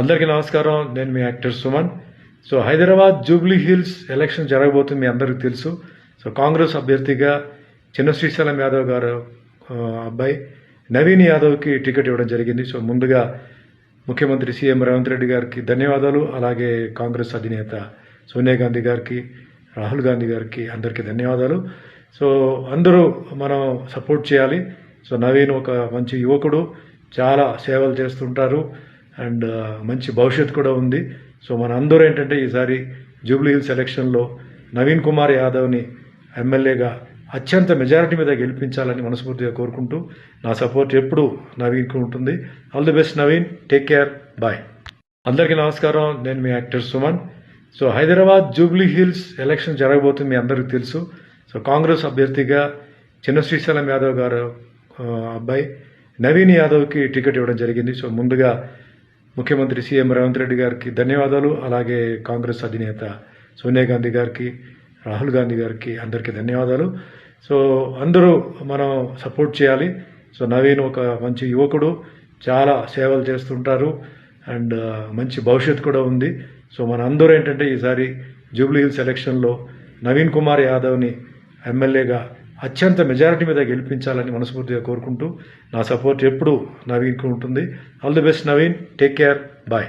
అందరికీ నమస్కారం. నేను మీ actor Suman. So Hyderabad Jubilee Hills election జరగబోతుంది మీ అందరికీ తెలుసు. సో కాంగ్రెస్ అభ్యర్థిగా చిన్న శ్రీశైలం యాదవ్ గారు అబ్బాయి నవీన్ యాదవ్కి టికెట్ ఇవ్వడం జరిగింది. సో ముందుగా ముఖ్యమంత్రి సీఎం రేవంత్ రెడ్డి గారికి ధన్యవాదాలు. అలాగే కాంగ్రెస్ అధినేత సోనియా గాంధీ గారికి రాహుల్ గాంధీ గారికి అందరికీ ధన్యవాదాలు. సో అందరూ మనం సపోర్ట్ చేయాలి. సో నవీన్ ఒక మంచి యువకుడు. చాలా సేవలు చేస్తుంటారు. అండ్ మంచి భవిష్యత్తు కూడా ఉంది. సో మన అందరూ ఏంటంటే ఈసారి జూబ్లీ హిల్స్ ఎలక్షన్లో నవీన్ కుమార్ యాదవ్ని ఎమ్మెల్యేగా అత్యంత మెజారిటీ మీద గెలిపించాలని మనస్ఫూర్తిగా కోరుకుంటూ నా సపోర్ట్ ఎప్పుడూ నవీన్కి ఉంటుంది. All the best Naveen. Take care. Bye. అందరికీ నమస్కారం. నేను మీ actor Suman. So Hyderabad Jubilee Hills election జరగబోతుంది మీ అందరికీ తెలుసు. సో కాంగ్రెస్ అభ్యర్థిగా చిన్న శ్రీశైలం యాదవ్ గారు అబ్బాయి నవీన్ యాదవ్కి టికెట్ ఇవ్వడం జరిగింది. సో ముందుగా ముఖ్యమంత్రి సీఎం రేవంత్ రెడ్డి గారికి ధన్యవాదాలు అలాగే కాంగ్రెస్ అధినేత సోనియా గాంధీ గారికి రాహుల్ గాంధీ గారికి అందరికీ ధన్యవాదాలు. సో అందరూ మనం సపోర్ట్ చేయాలి. సో నవీన్ ఒక మంచి యువకుడు చాలా సేవలు చేస్తుంటారు. అండ్ మంచి భవిష్యత్తు కూడా ఉంది. సో మన అందరూ ఏంటంటే ఈసారి జూబ్లీ హిల్స్ ఎలక్షన్లో నవీన్ కుమార్ యాదవ్ని ఎమ్మెల్యేగా అత్యంత మెజారిటీ మీద గెలిపించాలని మనస్ఫూర్తిగా కోరుకుంటూ నా సపోర్ట్ ఎప్పుడూ నవీన్కు ఉంటుంది. All the best Naveen. Take care. Bye.